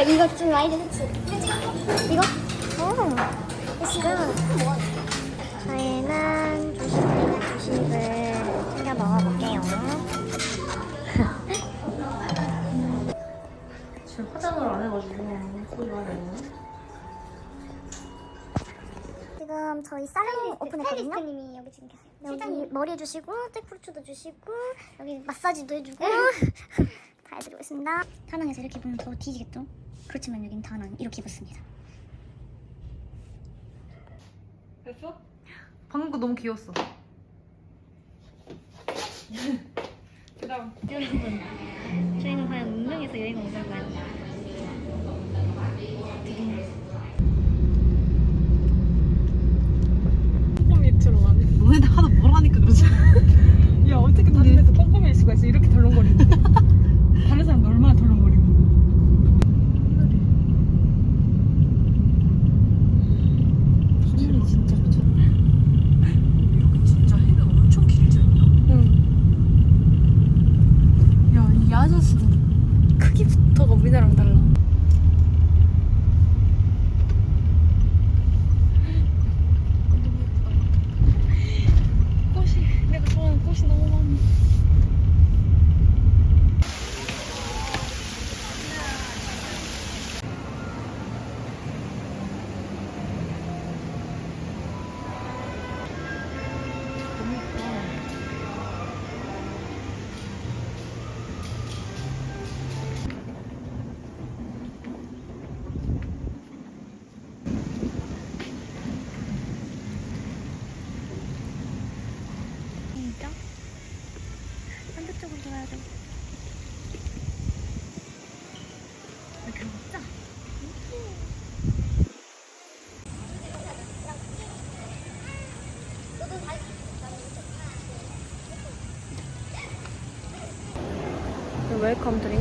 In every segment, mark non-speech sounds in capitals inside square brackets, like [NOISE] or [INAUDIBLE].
역시 강릉 60파. 야 이거 좀 많이 됐지? 이거? 오. 지금 저희는 조식이나 조식을 챙겨 먹어볼게요. 지금 화장을 안 해가지고 많이 나요. 지금 저희 살롱 오픈했거든요. 님이 여기 지금 계세요. 여기 머리 해주시고 잭프루트도 주시고 여기 마사지도 해주고 [LAUGHS] 다 해드리고 있습니다. 다낭에서 이렇게 보면 더 뒤지겠죠? 그렇지만 여긴 다낭 이렇게 입었습니다. 됐어? 방금 거 너무 귀여웠어. [LAUGHS] 그다음 여러분, 저희는 과연 운명에서 여행 온 건가요? 꼼꼼히 들어가네. 너네들 하도 뭘 하니까 그러지? [LAUGHS] 야 어떻게 다른 데서 꼼꼼히일 수가 있어? 이렇게 덜렁거리는데. 다른 사람 얼마나 덜렁거리고. 하늘이 진짜 좋죠. 여기 진짜 해가 엄청 길지 않냐? 응. 야, 반대쪽으로 돌아야 돼. 이렇게 먹자. 웰컴 드링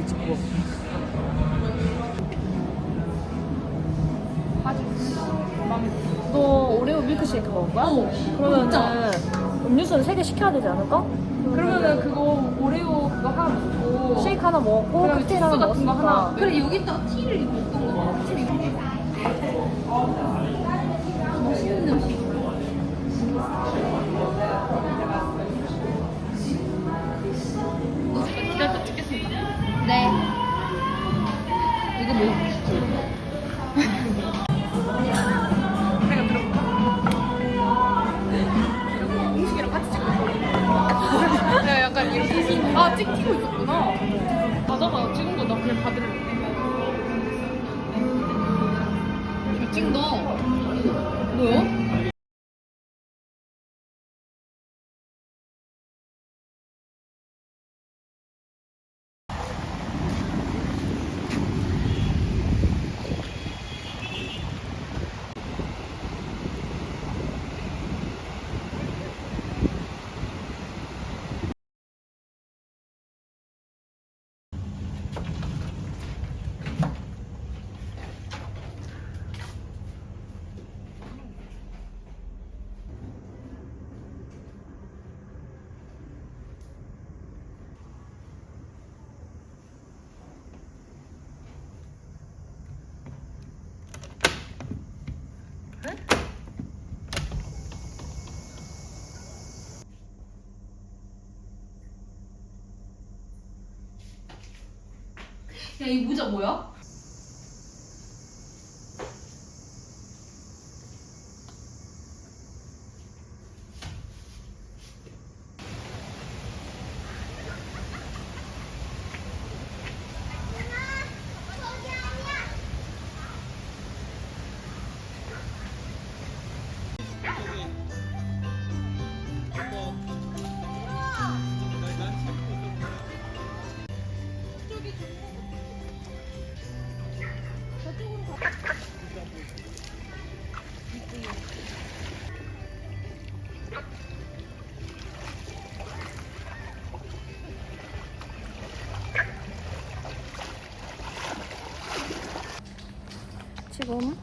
되지, 뭐. 너 오레오 밀크쉐이크 먹을 거야? 그러면은 음료수는 3개 시켜야 되지 않을까? 그러면은 그거 오레오 그거 하나 먹고. 쉐이크 하나 먹고 그다음에 칵테일 주스 하나 같은 거 하나. 먹었으니까. 그래 여기다가 티를 먹던 거 같아 네. 이거 뭐 내가 들어볼까? 음식이랑 같이 찍고 있어 내가 약간 이렇게 아 찍히고 있었구나. 맞아봐 찍은 거 나 그냥 받을래 잘 찍는다 뭐야? 야 이 모자 뭐야? 지금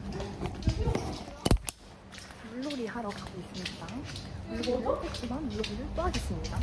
물놀이 하러 가고 있습니다. 물놀이 했지만 물놀이를 또 하겠습니다.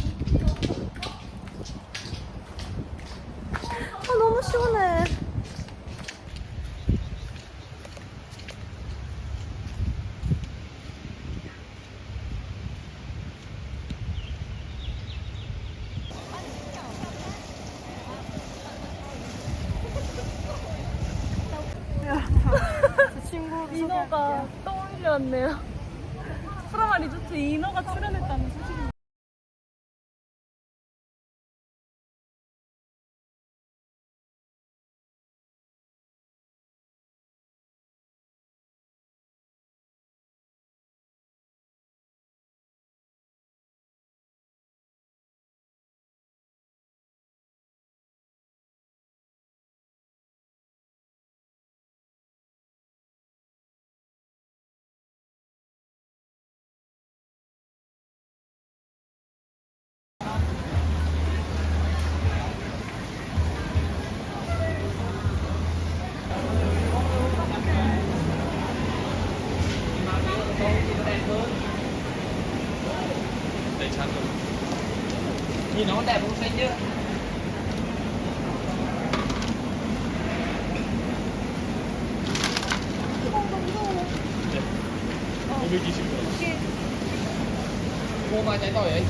Mua mà trái tỏi ấy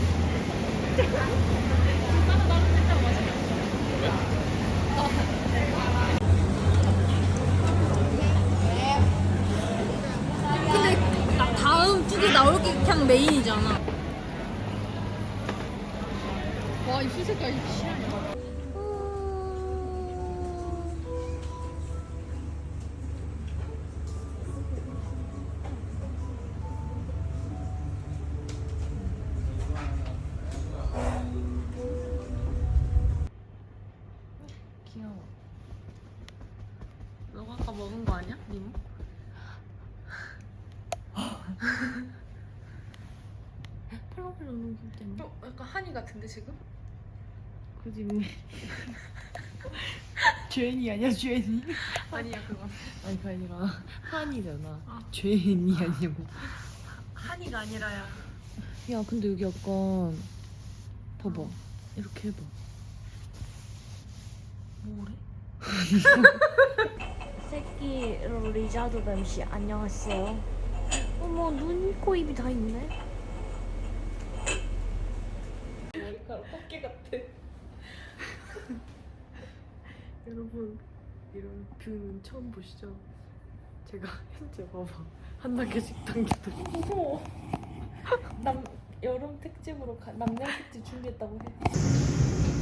다음 두 개 나올 게 그냥 메인이잖아. 먹은 거 아니야? 니모? 너무 귀엽지 않냐? 어, 약간 한이 같은데 지금? 그지 [LAUGHS] 죄인이 아니야 죄인이 아니야 그건. 아니 그게 아니라 한이잖아 아. 죄인이 아니고 한이가 아니라야. 야 근데 여기 약간 봐봐 이렇게 해봐 뭐래? [LAUGHS] 새끼 리자드 뱀씨 안녕하세요. 어머 눈, 코, 입이 다 있네. 머리카락 꽃게 같아 [LAUGHS] 여러분 이런 뷰는 처음 보시죠? 제가 현재 봐봐 한 단계씩 당기도 무서워 남 여름 특집으로 가, 남양 특집 준비했다고 해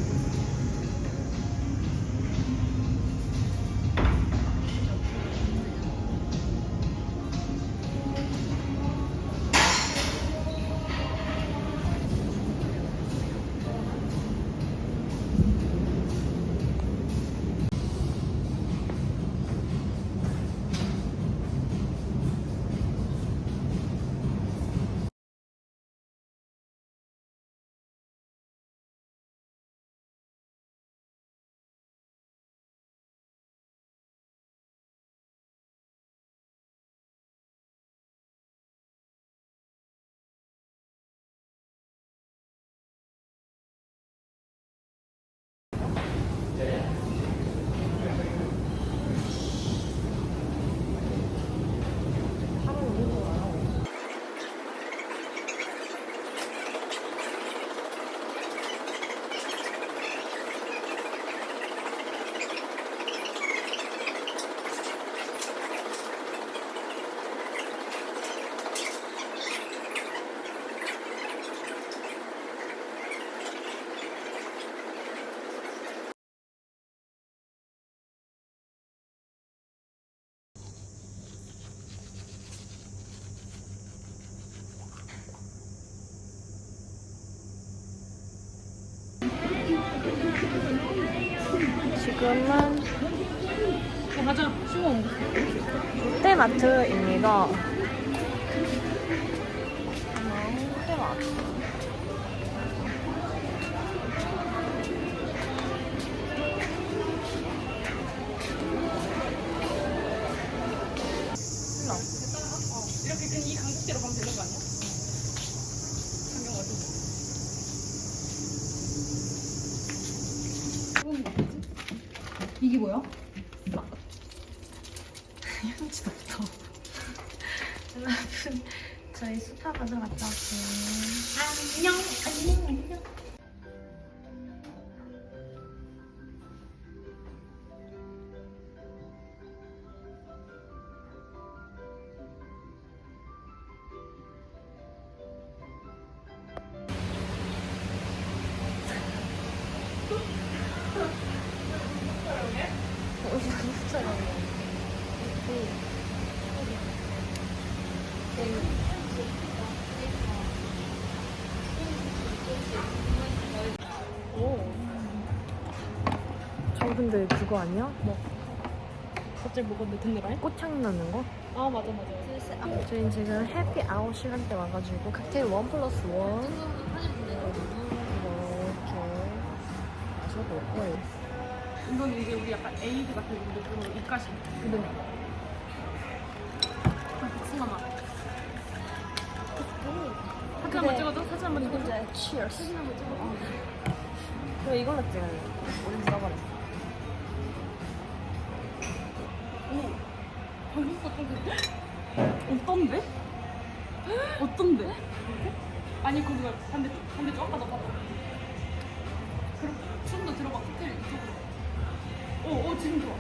지금은. 롯데마트입니다. 근데 그거 아니야? 뭐 갑자기 먹었는데 듣느라? 꽃향 나는 거? 아 맞아 맞아. 저희는 지금 해피 아웃 시간대 와가지고 칵테일 원 플러스 원 이렇게 마셔볼 거예요. 이건 이제 우리 약간 에이드 같은 느낌으로 입가심. 근데 복숭아 맛. 사진 한번 찍어줘. 사진 한번 찍어줘. cheers. 사진 한번 찍어. 그래 이걸로 찍을래. 오렌지 써버려. 방 어떤데? 어떤데? 아니 그거 반대쪽 반대쪽 아까 너 봐봐. 그럼 좀더 들어봐 코텔 이쪽으로. 어, 어 지금 좋아.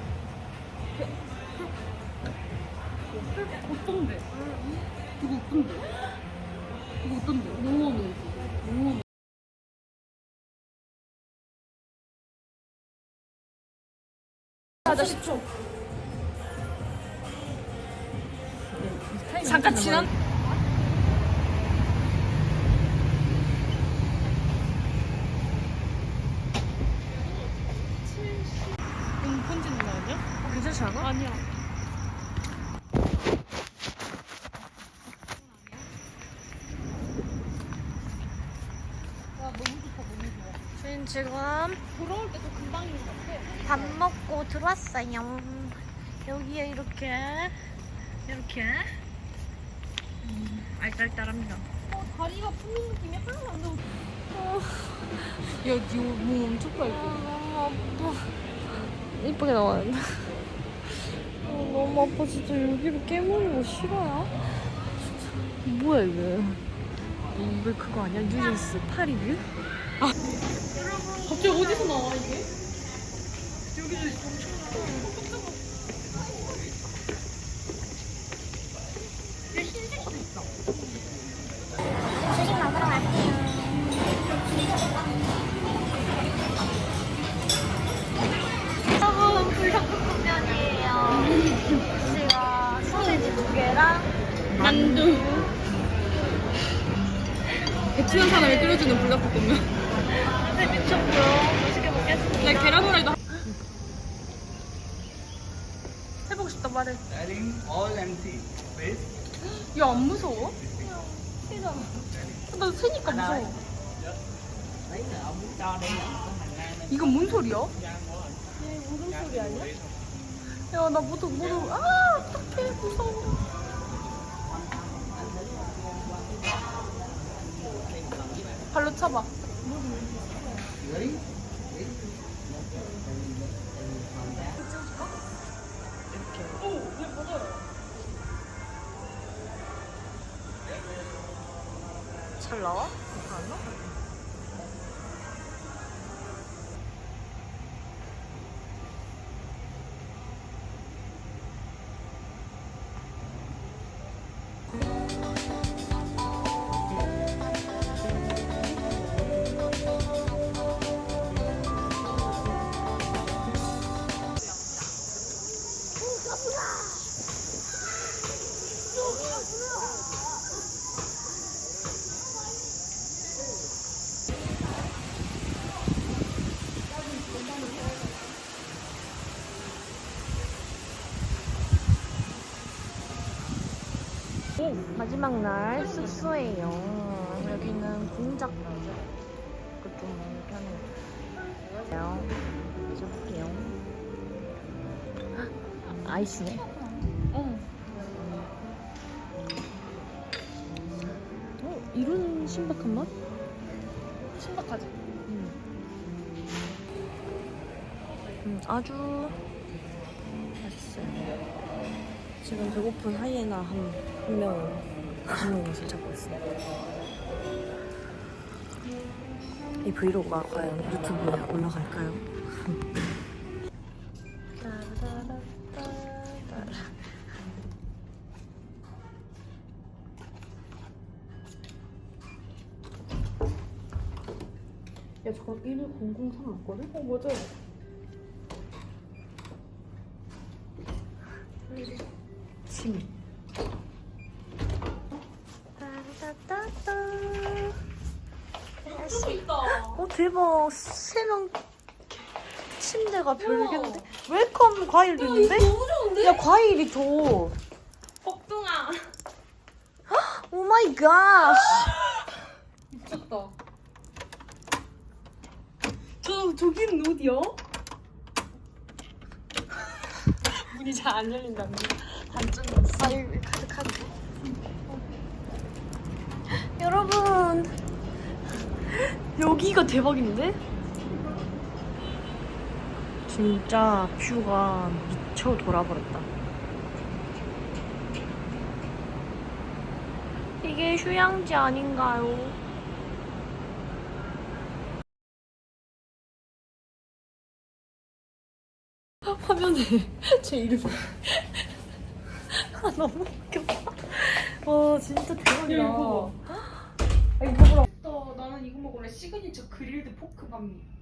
어떤데? 이거 어떤데? 이거 어떤데? 너무 너무 어느 하자 10초. 잠깐 지난 아니야? 괜찮지 않아? 아니야. 와 너무 좋다 너무 좋아. 저희는 지금 돌아올 때도 금방인 것 같아. 밥 먹고 들어왔어요. 여기에 이렇게 이렇게 음, 알딸딸합니다. 어, 다리가 풀린 느낌이 하나도 안 나고. 어. 야, 니몸 엄청 빨개. 너무 아파. 이쁘게 돼. 어, 너무 아파 진짜 여기로 깨무는 거 싫어요? 진짜. 뭐야 이게? 왜 그거 아니야? 뉴진스 파리뷰? 갑자기 어디서 나와 이게? 여기도 엄청 조식 먹으러 갈게요. 여러분 불닭볶음면이에요. 제가 소세지 두 개랑 만두. 베트남 끓여주는 불닭볶음면. 네, 미쳤고요. 맛있게 먹겠습니다. 나 계란 후라이도 하- 해보고 싶다 말해. 야 안 무서워? 세잖아. 나 세니까 무서워. 이건 뭔 소리야? so리 아니야? 야 나 모두 모두 아 어떡해 무서워. 발로. Lý. 잘 나와? 마지막 날 숙소예요. 여기는 이렇게 하는 거. 마셔볼게요. 헉, 아이스네. 어. 어, 이런 신박한 맛? 신박하지. 음. 음, 아주 지금 배고픈 하이에나 한, 한 명을 맛있는 것을 찾고 있습니다. 이 브이로그가 과연 유튜브에 올라갈까요? 야 저거 11003 맞거든? 어 맞아 침. 어 대박 세명 침대가 별개인데 웰컴 과일도 있는데? 너무 좋은데? 야 과일이 줘. 복숭아 오 마이 갓. 미쳤다 저 저기는 어디야? [LAUGHS] 문이 잘 안 열린다. 반쯤 과일 가득하게. 여러분 여기가 대박인데? 진짜 뷰가 미쳐 돌아버렸다. 이게 휴양지 아닌가요? 화면에 [LAUGHS] 제 이름. [LAUGHS] 아, 너무 웃겨. 와, 진짜 대박이다. 야, 이거 아 이거 먹으라 또 나는 이거 먹을래 시그니처 그릴드 포크 반미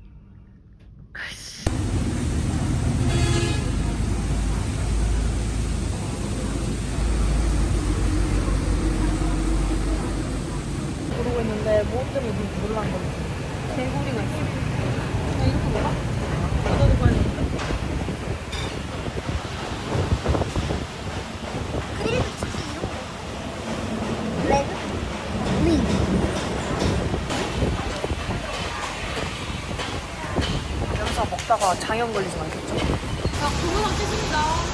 모르고 있는데 뭐 때문에 좀 놀란 건지. 개구리가 있어. 야 이거 먹어? 나도 봐야 돼. 그릴드 치즈 이런 거. 레드? 리. 여기서 먹다가 장염 걸리지 않겠죠? 야 고구마 치즈입니다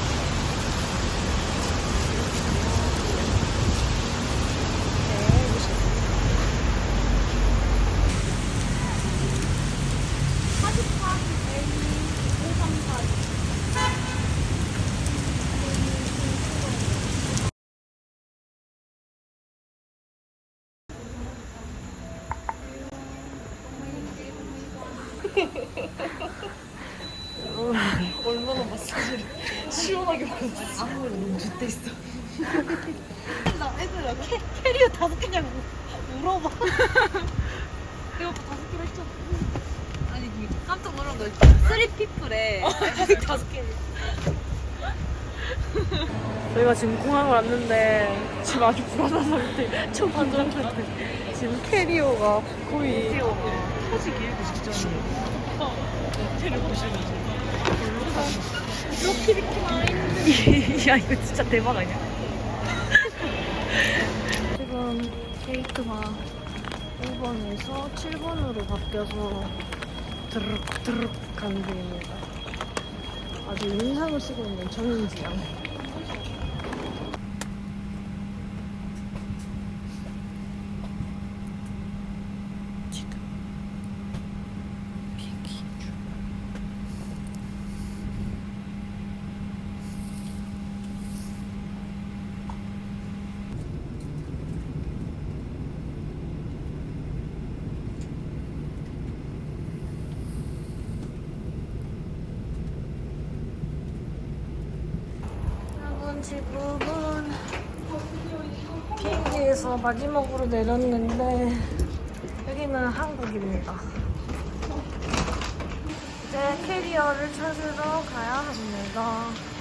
얼마나 마사지를 시원하게 받았어. 아무래도 너무 좋대 있어. 나 애들아 캐, 캐리어 다섯 개냐고 물어봐. 내가 다섯 개로 했잖아 아니 그 깜짝 놀란 거 쓰리 피플에 다섯 개. 저희가 지금 공항을 왔는데 지금 아주 불안한 상태. 첫 반전 상태. 지금 캐리어가 거의 터지기 일부 직전이에요. 캐리어 보시면 이렇게 이렇게 많이 야 이거 진짜 대박 아니야? 지금 게이트가 5번에서 7번으로 바뀌어서 드르륵 드르륵 가는 중입니다. 아주 인상을 쓰고 있는 정인지 양. 지금 비행기 중. 여러분 지금은 비행기에서 마지막으로 내렸는데 여기는 한국입니다. 이제 캐리어를 찾으러 가야 합니다.